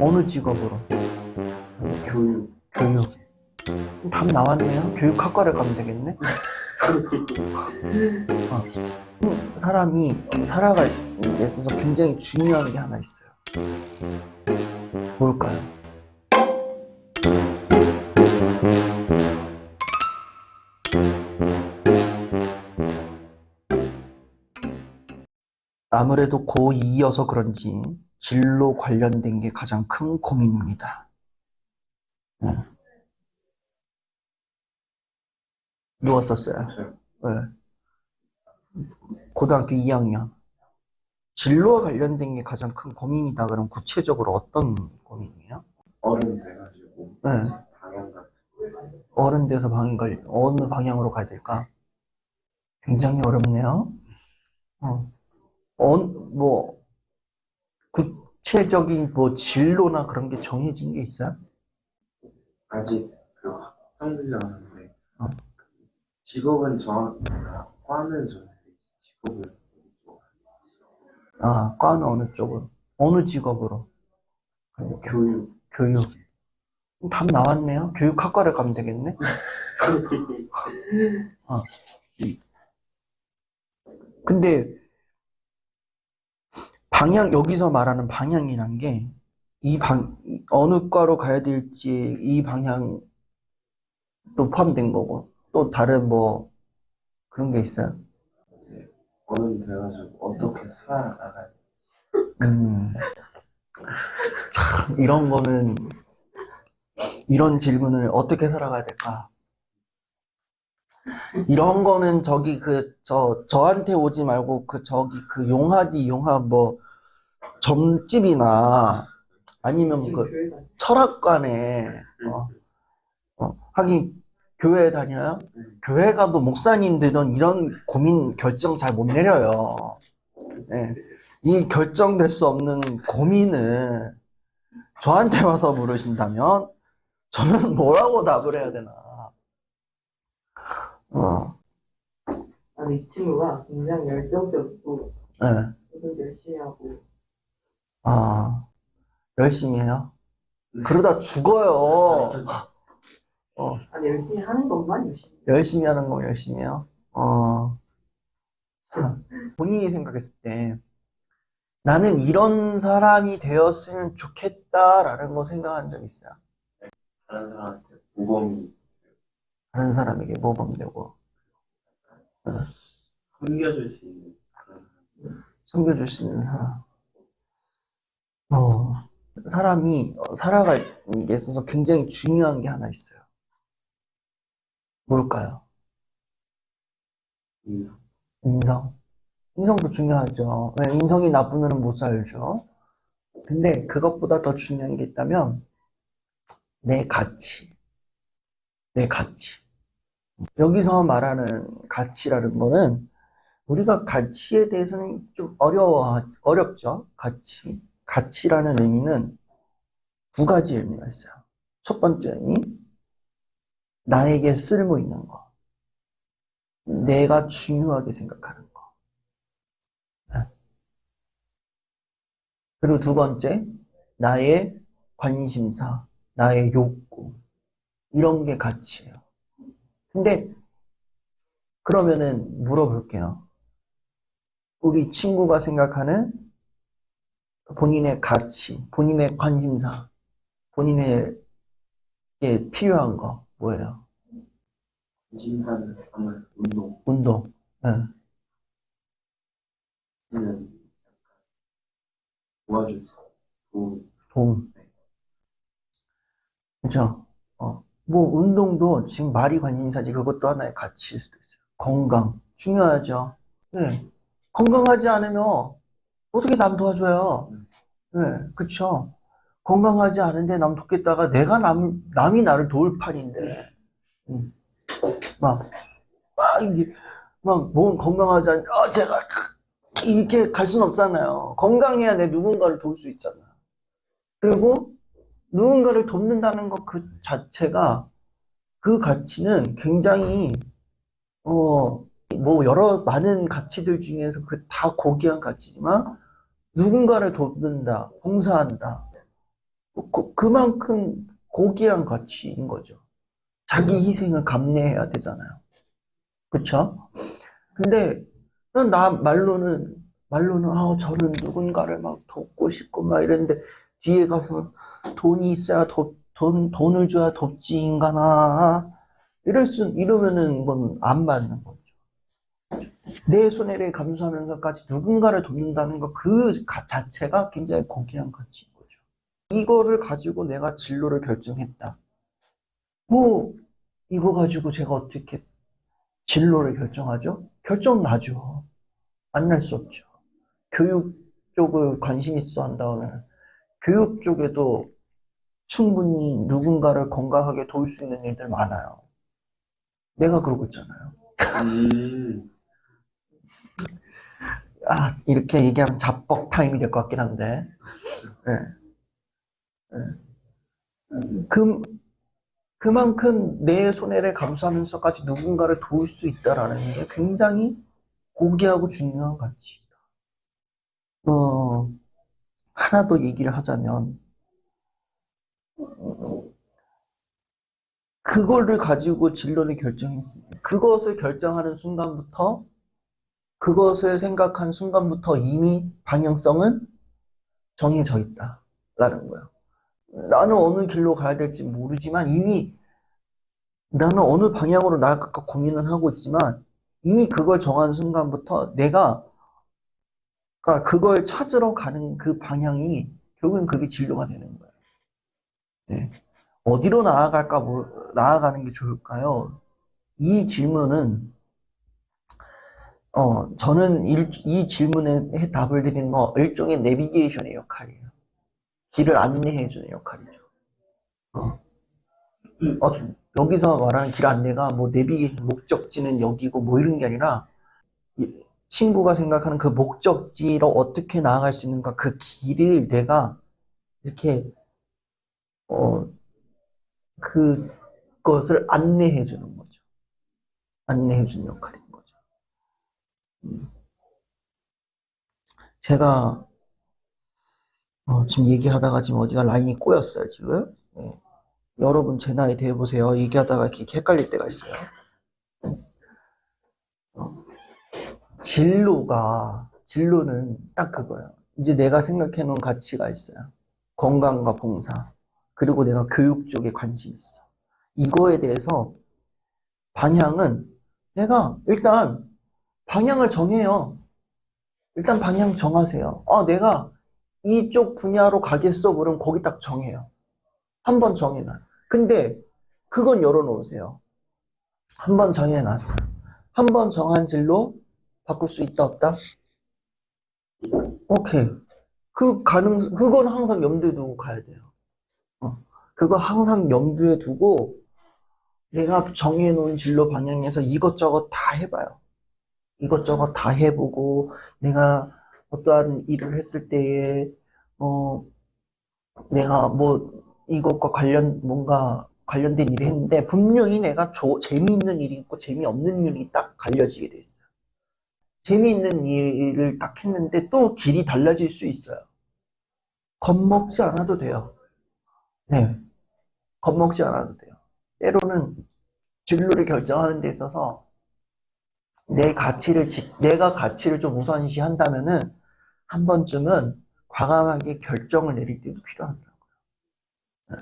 어느 직업으로? 교육. 교육. 답 나왔네요. 교육학과를 가면 되겠네. 어. 음, 사람이 살아갈 데 있어서 굉장히 중요한 게 하나 있어요. 뭘까요? 아무래도 고2여서 그런지 진로 관련된 게 가장 큰 고민입니다. 네. 누웠었어요. 저요. 네. 고등학교 2학년. 진로와 관련된 게 가장 큰 고민이다. 그럼 구체적으로 어떤 고민이에요? 어른 돼가지고 네. 방향 같은 어른 돼서 방향 걸 어느 방향으로 가야 될까? 굉장히 어렵네요. 어, 어, 뭐 구체적인 뭐 진로나 그런 게 정해진 게 있어요? 아직 그 확정되지 않았는데 어. 직업은 정확 그러니까 과는 정해져 직업은 좀 아, 과는 어느 쪽으로? 어느 직업으로? 교육. 교육. 답 나왔네요. 교육학과를 가면 되겠네. 근데 방향 여기서 말하는 방향이란 게 이 방 어느 과로 가야 될지 이 방향도 포함된 거고 또 다른 뭐 그런 게 있어요. 어른 돼가지고 어떻게 살아나가야 음, 참 이런 거는 이런 질문을 어떻게 살아가야 될까? 이런 거는 저기 그 저 저한테 오지 말고 그 저기 그 용하디 용하 뭐 점집이나 아니면 그 철학관에 어, 어, 하긴 교회 다녀요? 교회 가도 목사님들은 이런 고민 결정 잘 못 내려요. 예. 이 결정될 수 없는 고민을 저한테 와서 물으신다면 저는 뭐라고 답을 해야 되나? 어, 아니, 이 친구가 굉장히 열정적이고, 예. 모든 열심히 하고, 아, 열심히 해요. 그러다 죽어요. 어, 아니, 열심히 하는 것만 열심히. 열심히 하는 거 열심히 해요. 어, 본인이 생각했을 때 나는 이런 사람이 되었으면 좋겠다라는 거 생각한 적 있어요. 다른 사람한테 모범이 다른 사람에게 모범되고 섬겨줄 수 있는 그런 섬겨줄 수 있는 사람. 어, 사람이 어, 살아갈 데 있어서 굉장히 중요한 게 하나 있어요. 뭘까요? 인상. 인성. 인성도 중요하죠. 왜 인성이 나쁘면 못 살죠. 근데 그것보다 더 중요한 게 있다면 내 가치. 내 가치. 여기서 말하는 가치라는 거는 우리가 가치에 대해서는 좀 어려워, 어렵죠. 가치. 가치라는 의미는 두 가지 의미가 있어요. 첫 번째 의미, 나에게 쓸모 있는 거. 내가 중요하게 생각하는 거. 네. 그리고 두 번째, 나의 관심사, 나의 욕구. 이런 게 가치예요. 근데, 그러면은 물어볼게요. 우리 친구가 생각하는 본인의 가치, 본인의 관심사, 본인에게 필요한 거, 뭐예요? 아무래도 운동 운동. 예. 는 도와줄 수 도움 도움. 그죠? 어. 뭐, 운동도 지금 말이 관심사지, 그것도 하나의 가치일 수도 있어요. 건강. 중요하죠. 네. 건강하지 않으면 어떻게 남 도와줘요? 네, 그쵸? 건강하지 않은데 남 돕겠다가 내가 남, 남이 나를 도울 판인데, 음. 막, 막, 이게, 막, 몸 건강하지 않, 아, 제가, 이렇게 갈 수는 없잖아요. 건강해야 내 누군가를 도울 수 있잖아. 그리고 누군가를 돕는다는 것 그 자체가 그 가치는 굉장히 어 뭐 여러 많은 가치들 중에서 그 다 고귀한 가치지만 누군가를 돕는다, 봉사한다. 그, 그만큼 고귀한 가치인 거죠. 자기 희생을 감내해야 되잖아요. 그쵸? 근데, 난나 말로는, 말로는, 아, 저는 누군가를 막 돕고 싶고 막 이랬는데, 뒤에 가서 돈이 있어야 돕, 돈, 돈을 줘야 돕지, 인간아. 이럴 수, 이러면은 이건 안 맞는 거죠. 내 손해를 감수하면서까지 누군가를 돕는다는 것, 그 가- 자체가 굉장히 고귀한 가치인 거죠. 이거를 가지고 내가 진로를 결정했다. 뭐, 이거 가지고 제가 어떻게 진로를 결정하죠? 결정 나죠. 안 날 수 없죠. 교육 쪽을 관심 있어 한다면, 교육 쪽에도 충분히 누군가를 건강하게 도울 수 있는 일들 많아요. 내가 그러고 있잖아요. 음. 아, 이렇게 얘기하면 자뻑 타임이 될 것 같긴 한데. 예. 예. 그, 그만큼 내 손해를 감수하면서까지 누군가를 도울 수 있다라는 게 굉장히 고귀하고 중요한 가치이다. 어, 하나 더 얘기를 하자면, 그거를 가지고 진로를 결정했습니다. 그것을 결정하는 순간부터 그것을 생각한 순간부터 이미 방향성은 정해져 있다라는 거예요. 나는 어느 길로 가야 될지 모르지만 이미 나는 어느 방향으로 나아갈까 고민은 하고 있지만 이미 그걸 정한 순간부터 내가 그러니까 그걸 찾으러 가는 그 방향이 결국엔 그게 진로가 되는 거예요. 네. 어디로 나아갈까 뭐- 나아가는 게 좋을까요? 이 질문은 어, 저는 일- 이 질문에 답을 드리는 거 일종의 내비게이션의 역할이에요. 길을 안내해주는 역할이죠. 어. 어, 여기서 말하는 길 안내가 뭐 내비게이션 목적지는 여기고 뭐 이런 게 아니라 이 친구가 생각하는 그 목적지로 어떻게 나아갈 수 있는가 그 길을 내가 이렇게 어, 그것을 안내해 주는 거죠. 안내해 주는 역할인 거죠. 제가 어, 지금 얘기하다가 지금 어디가 라인이 꼬였어요, 지금. 네. 여러분 제 나이 대보세요. 얘기하다가 이렇게 헷갈릴 때가 있어요. 어, 진로가, 진로는 딱 그거예요. 이제 내가 생각해 놓은 가치가 있어요. 건강과 봉사. 그리고 내가 교육 쪽에 관심이 있어. 이거에 대해서 방향은 내가 일단 방향을 정해요. 일단 방향 정하세요. 아, 내가 이쪽 분야로 가겠어. 그럼 거기 딱 정해요. 한 번 정해놔요. 근데 그건 열어놓으세요. 한 번 정해놨어요. 한번 정한 진로 바꿀 수 있다 없다? 오케이. 그 가능성, 그건 항상 염두에 두고 가야 돼요. 어, 그거 항상 염두에 두고 내가 정해놓은 진로 방향에서 이것저것 다 해봐요. 이것저것 다 해보고 내가 어떠한 일을 했을 때에 어 내가 뭐 이것과 관련 뭔가 관련된 일을 했는데 분명히 내가 조, 재미있는 일이 있고 재미없는 일이 딱 갈려지게 돼 있어요. 재미있는 일을 딱 했는데 또 길이 달라질 수 있어요. 겁먹지 않아도 돼요. 네. 겁먹지 않아도 돼요. 때로는 진로를 결정하는 데 있어서 내 가치를, 지- 내가 가치를 좀 우선시 한다면은 한 번쯤은 과감하게 결정을 내릴 때도 필요하더라고요. 네.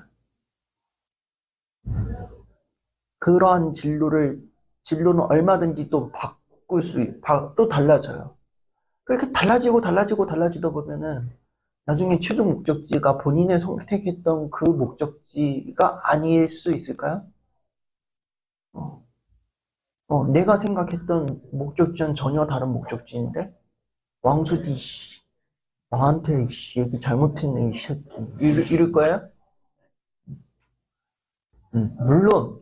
그러한 진로를, 진로는 얼마든지 또 바꿀 수, 또 달라져요. 그렇게 달라지고 달라지고 달라지다 보면은 나중에 최종 목적지가 본인의 선택했던 그 목적지가 아닐 수 있을까요? 어, 어, 내가 생각했던 목적지는 전혀 다른 목적지인데 왕수디 씨 나한테 씨 얘기 잘못했네 이 새끼 이럴, 이럴 거예요? 음, 물론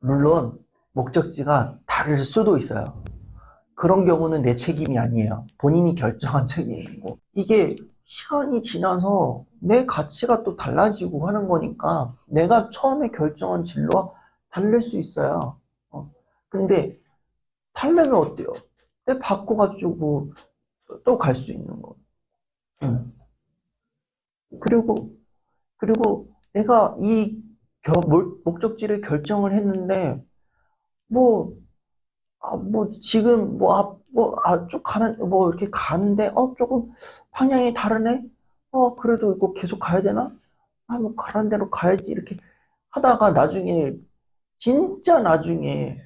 물론 목적지가 다를 수도 있어요. 그런 경우는 내 책임이 아니에요. 본인이 결정한 책임이고 이게 시간이 지나서 내 가치가 또 달라지고 하는 거니까 내가 처음에 결정한 진로와 다를 수 있어요. 어, 근데 달려면 어때요? 내 바꿔가지고 또 갈 수 있는 거. 응. 그리고 그리고 내가 이 겨- 목- 목적지를 결정을 했는데, 뭐, 아, 뭐, 지금, 뭐, 앞, 뭐, 아, 쭉 가는, 뭐, 이렇게 가는데, 어, 조금 방향이 다르네? 어, 그래도 이거 계속 가야 되나? 아, 뭐, 가라는 대로 가야지. 이렇게 하다가 나중에, 진짜 나중에,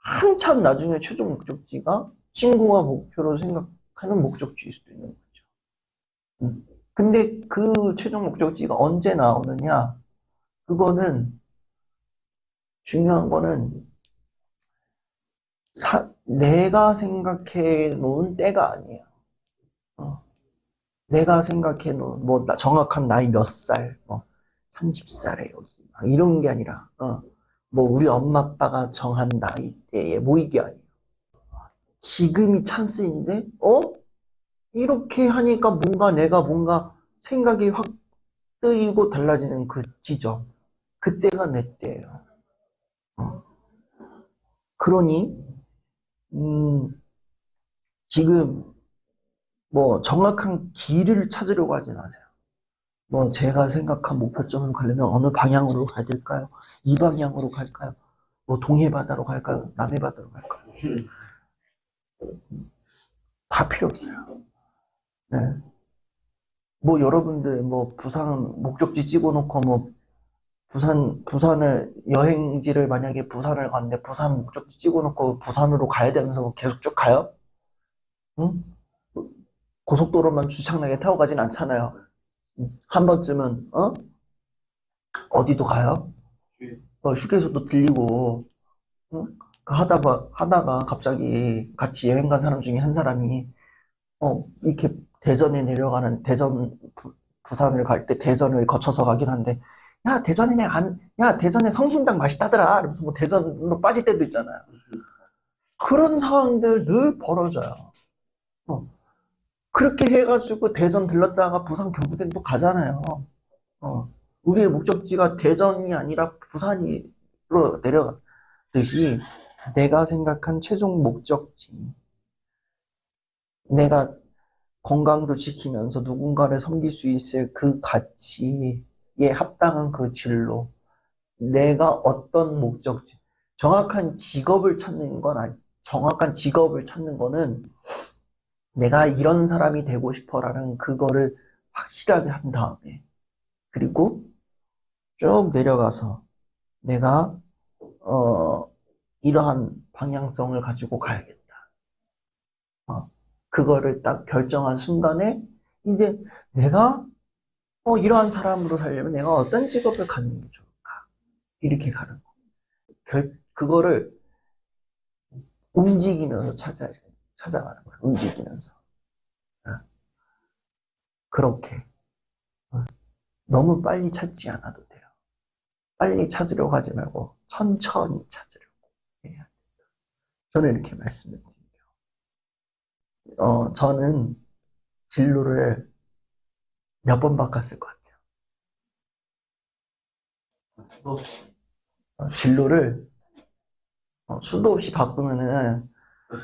한참 나중에 최종 목적지가 친구가 목표로 생각하는 목적지일 수도 있는 거죠. 음. 근데 그 최종 목적지가 언제 나오느냐? 그거는 중요한 거는 사- 내가 생각해 놓은 때가 아니야. 어. 내가 생각해 놓은 뭐 나- 정확한 나이 몇 살, 뭐 30살에 여기 막 이런 게 아니라 어. 뭐 우리 엄마 아빠가 정한 나이대에 뭐 이게 아니야. 지금이 찬스인데 어? 이렇게 하니까 뭔가 내가 뭔가 생각이 확 뜨이고 달라지는 그 지점. 그때가 내 때예요. 어. 그러니, 음, 지금, 뭐, 정확한 길을 찾으려고 하진 않아요. 뭐, 제가 생각한 목표점으로 가려면 어느 방향으로 가야 될까요? 이 방향으로 갈까요? 뭐, 동해바다로 갈까요? 남해바다로 갈까요? 다 필요 없어요. 네. 뭐 여러분들 뭐 부산 목적지 찍어놓고 뭐 부산 부산을 여행지를 만약에 부산을 갔는데 부산 목적지 찍어놓고 부산으로 가야 되면서 뭐 계속 쭉 가요? 응? 고속도로만 주창나게 타고 가진 않잖아요. 응. 한 번쯤은 어? 어디도 가요? 어, 휴게소도 들리고 응? 그 하다가 하다가 갑자기 같이 여행 간 사람 중에 한 사람이 어 이렇게 대전에 내려가는 대전 부, 부산을 갈 때 대전을 거쳐서 가긴 한데 야 대전에 내가 안, 야 대전에 성심당 맛있다더라 이러면서 뭐 대전으로 빠질 때도 있잖아요 그런 상황들 늘 벌어져요 어. 그렇게 해가지고 대전 들렀다가 부산 경부대는 또 가잖아요. 어. 우리의 목적지가 대전이 아니라 부산으로 내려가듯이 내가 생각한 최종 목적지. 내가 건강도 지키면서 누군가를 섬길 수 있을 그 가치에 합당한 그 진로, 내가 어떤 목적지, 정확한 직업을 찾는 건 아니, 정확한 직업을 찾는 거는 내가 이런 사람이 되고 싶어라는 그거를 확실하게 한 다음에, 그리고 쭉 내려가서 내가, 어, 이러한 방향성을 가지고 가야겠다. 어, 그거를 딱 결정한 순간에 이제 내가 어, 이러한 사람으로 살려면 내가 어떤 직업을 갖는 게 좋을까? 이렇게 가는 거. 결, 그거를 움직이면서 찾아야 돼. 찾아가는 거야. 움직이면서. 어. 그렇게. 어. 너무 빨리 찾지 않아도 돼요. 빨리 찾으려고 하지 말고 천천히 찾으려고 해야 돼요. 저는 이렇게 말씀을 드립니다. 어, 저는 진로를 몇 번 바꿨을 것 같아요. 어, 진로를 어, 수도 없이 바꾸면은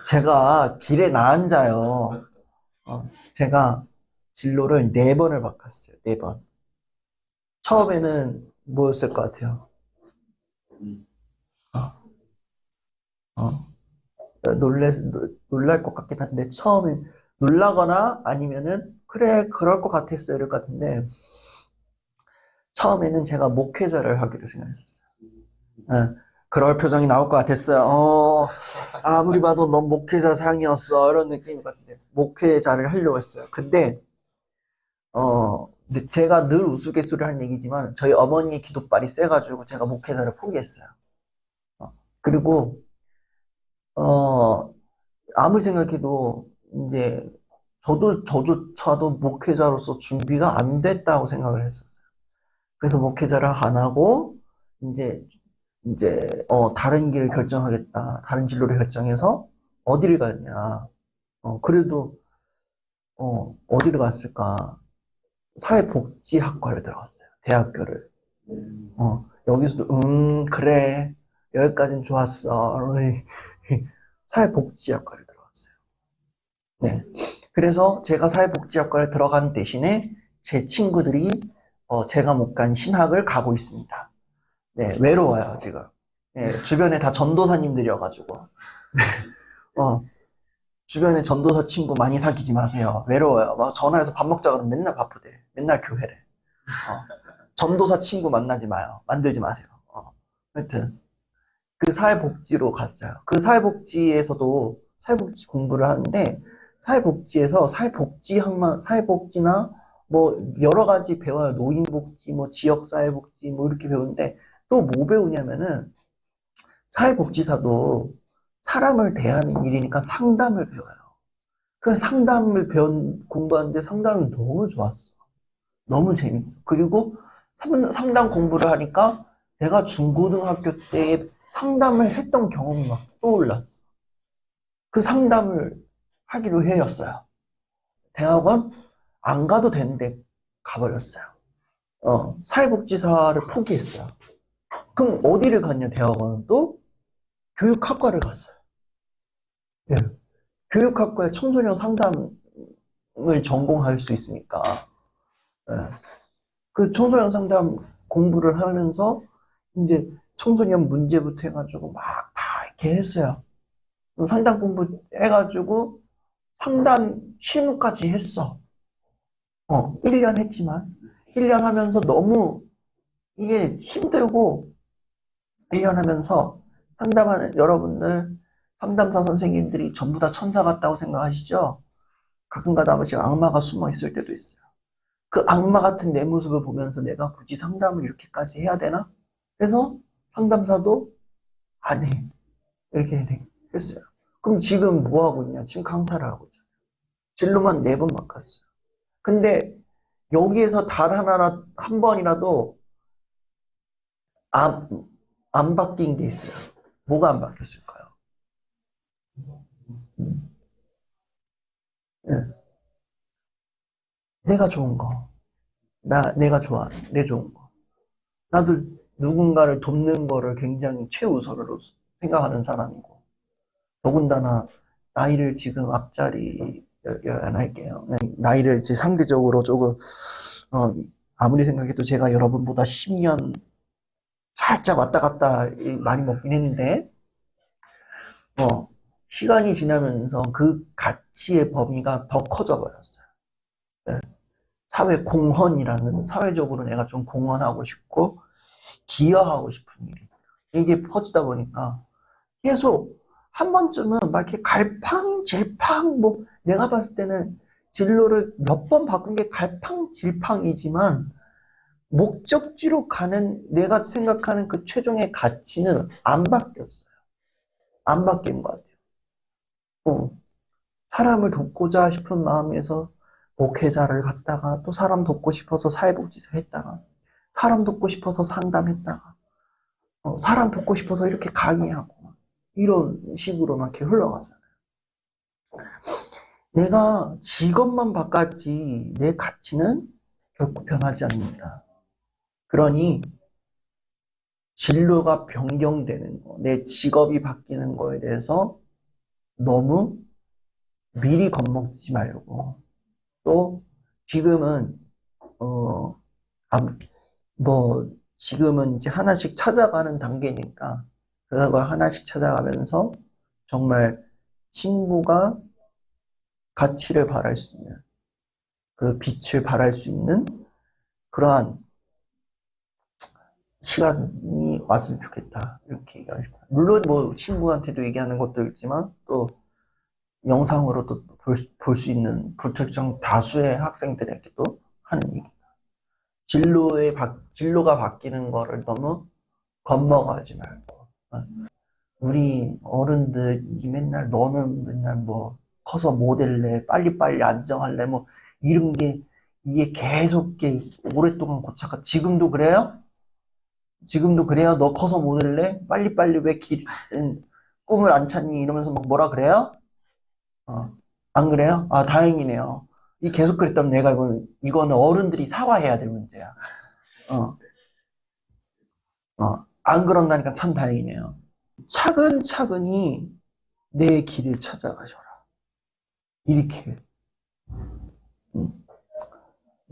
제가 길에 나앉아요. 어, 제가 진로를 네 번을 바꿨어요. 네 번. 처음에는 뭐였을 것 같아요? 음. 어, 놀래, 놀랄 것 같긴 한데, 처음에 놀라거나 아니면은, 그래, 그럴 것 같았어. 이럴 것 같은데, 처음에는 제가 목회자를 하기로 생각했었어요. 예, 그럴 표정이 나올 것 같았어요. 어, 아무리 봐도 넌 목회자 상이었어. 이런 느낌인 것 같은데, 목회자를 하려고 했어요. 근데, 어, 근데 제가 늘 우스갯소리 하는 얘기지만, 저희 어머니의 기도발이 세가지고 제가 목회자를 포기했어요. 어, 그리고, 어, 아무리 생각해도, 이제, 저도, 저조차도 목회자로서 준비가 안 됐다고 생각을 했었어요. 그래서 목회자를 안 하고, 이제, 이제, 어, 다른 길을 결정하겠다. 다른 진로를 결정해서, 어디를 갔냐. 어, 그래도, 어, 어디를 갔을까. 사회복지학과를 들어갔어요. 대학교를. 음, 어, 여기서도, 음, 그래. 여기까진 좋았어. 사회복지학과를 들어갔어요. 네. 그래서 제가 사회복지학과를 들어간 대신에 제 친구들이 어, 제가 못 간 신학을 가고 있습니다. 네, 외로워요, 지금. 네, 주변에 다 전도사님들이어가지고. 어, 주변에 전도사 친구 많이 사귀지 마세요. 외로워요. 막 전화해서 밥 먹자 그러면 맨날 바쁘대. 맨날 교회래. 어, 전도사 친구 만나지 마요. 만들지 마세요. 어, 하여튼. 그 사회복지로 갔어요. 그 사회복지에서도 사회복지 공부를 하는데, 사회복지에서 사회복지 학만, 사회복지나 뭐 여러 가지 배워요. 노인복지, 뭐 지역사회복지, 뭐 이렇게 배우는데, 또 뭐 배우냐면은, 사회복지사도 사람을 대하는 일이니까 상담을 배워요. 그 상담을 배운, 공부하는데 상담이 너무 좋았어. 너무 재밌어. 그리고 상- 상담 공부를 하니까 내가 중고등학교 때 상담을 했던 경험이 막 떠올랐어. 그 상담을 하기로 해였어요. 대학원 안 가도 되는데 가버렸어요. 어, 사회복지사를 포기했어요. 그럼 어디를 갔냐, 대학원은 또? 교육학과를 갔어요. 예. 교육학과에 청소년 상담을 전공할 수 있으니까. 예. 그 청소년 상담 공부를 하면서 이제 청소년 문제부터 해가지고 막 다 이렇게 했어요. 상담 공부 해가지고 상담 실무까지 했어. 어, 1년 했지만, 1년 하면서 너무 이게 힘들고, 1년 하면서 상담하는 여러분들, 상담사 선생님들이 전부 다 천사 같다고 생각하시죠? 가끔가다 한 번씩 악마가 숨어 있을 때도 있어요. 그 악마 같은 내 모습을 보면서 내가 굳이 상담을 이렇게까지 해야 되나? 그래서 상담사도 안 해. 이렇게 했어요. 그럼 지금 뭐 하고 있냐? 지금 강사를 하고 있잖아요. 진로만 네 번 바꿨어요. 근데 여기에서 단 하나, 한 번이라도 안, 안 바뀐 게 있어요. 뭐가 안 바뀌었을까요? 음. 예. 내가 좋은 거. 나, 내가 좋아. 내 좋은 거. 나도 누군가를 돕는 거를 굉장히 최우선으로 생각하는 사람이고. 더군다나, 나이를 지금 앞자리, 안 할게요. 나이를 이제 상대적으로 조금, 어, 아무리 생각해도 제가 여러분보다 10년 살짝 왔다 갔다 많이 먹긴 했는데, 어, 시간이 지나면서 그 가치의 범위가 더 커져 버렸어요. 네. 사회 공헌이라는, 사회적으로 내가 좀 공헌하고 싶고, 기여하고 싶은 일이. 이게 퍼지다 보니까 계속 한 번쯤은 막 이렇게 갈팡질팡, 뭐, 내가 봤을 때는 진로를 몇 번 바꾼 게 갈팡질팡이지만, 목적지로 가는 내가 생각하는 그 최종의 가치는 안 바뀌었어요. 안 바뀐 것 같아요. 어, 사람을 돕고자 싶은 마음에서 목회자를 갔다가 또 사람 돕고 싶어서 사회복지사 했다가 사람 돕고 싶어서 상담했다가 어, 사람 돕고 싶어서 이렇게 강의하고 이런 식으로 막 이렇게 흘러가잖아요. 내가 직업만 바꿨지 내 가치는 결코 변하지 않는다. 그러니 진로가 변경되는 거, 내 직업이 바뀌는 거에 대해서 너무 미리 겁먹지 말고 또 지금은 어, 아, 뭐 지금은 이제 하나씩 찾아가는 단계니까 그걸 하나씩 찾아가면서 정말 친구가 가치를 발할 수 있는 그 빛을 발할 수 있는 그러한 시간이 왔으면 좋겠다. 이렇게 얘기하고 싶어요. 물론 뭐 친구한테도 얘기하는 것도 있지만 또 영상으로도 볼수 있는 불특정 다수의 학생들에게도 하는 얘기다. 진로의 바, 진로가 바뀌는 거를 너무 겁먹어하지 말고. 어. 우리 어른들이 맨날 너는 맨날 뭐 커서 뭐 될래, 빨리빨리 안정할래, 뭐 이런 게 이게 계속 게 오랫동안 고착화. 지금도 그래요? 지금도 그래요? 너 커서 뭐 될래? 빨리빨리 왜 길, 꿈을 안 찾니? 이러면서 막 뭐라 그래요? 어, 안 그래요? 아, 다행이네요. 이 계속 그랬다면 내가 이건, 이거는 어른들이 사과해야 될 문제야. 어, 어, 안 그런다니까 참 다행이네요. 차근차근히 내 길을 찾아가셔라. 이렇게. 음.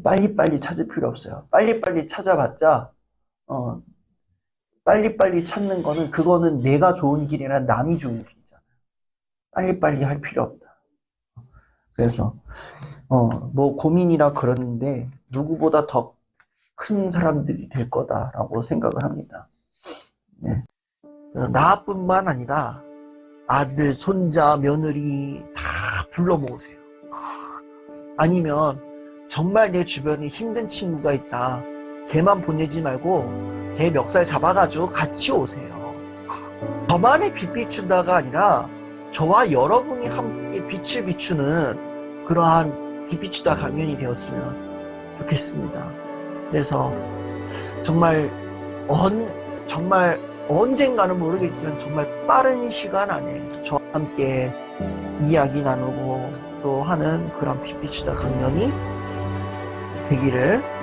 빨리빨리 찾을 필요 없어요. 빨리빨리 찾아봤자, 어, 빨리빨리 찾는 거는, 그거는 내가 좋은 길이나 남이 좋은 길이잖아요. 빨리빨리 할 필요 없다. 그래서, 어, 뭐 고민이라 그러는데, 누구보다 더 큰 사람들이 될 거다라고 생각을 합니다. 네. 나뿐만 아니라, 아들, 손자, 며느리 다 불러 모으세요. 아니면 정말 내 주변에 힘든 친구가 있다. 걔만 보내지 말고 걔 멱살 잡아가지고 같이 오세요. 저만의 빛 비춘다가 아니라 저와 여러분이 함께 빛을 비추는 그러한 빛 비추다 강연이 되었으면 좋겠습니다. 그래서 정말 언 정말 언젠가는 모르겠지만 정말 빠른 시간 안에 저와 함께 이야기 나누고 또 하는 그런 빛 비추다 강연이 되기를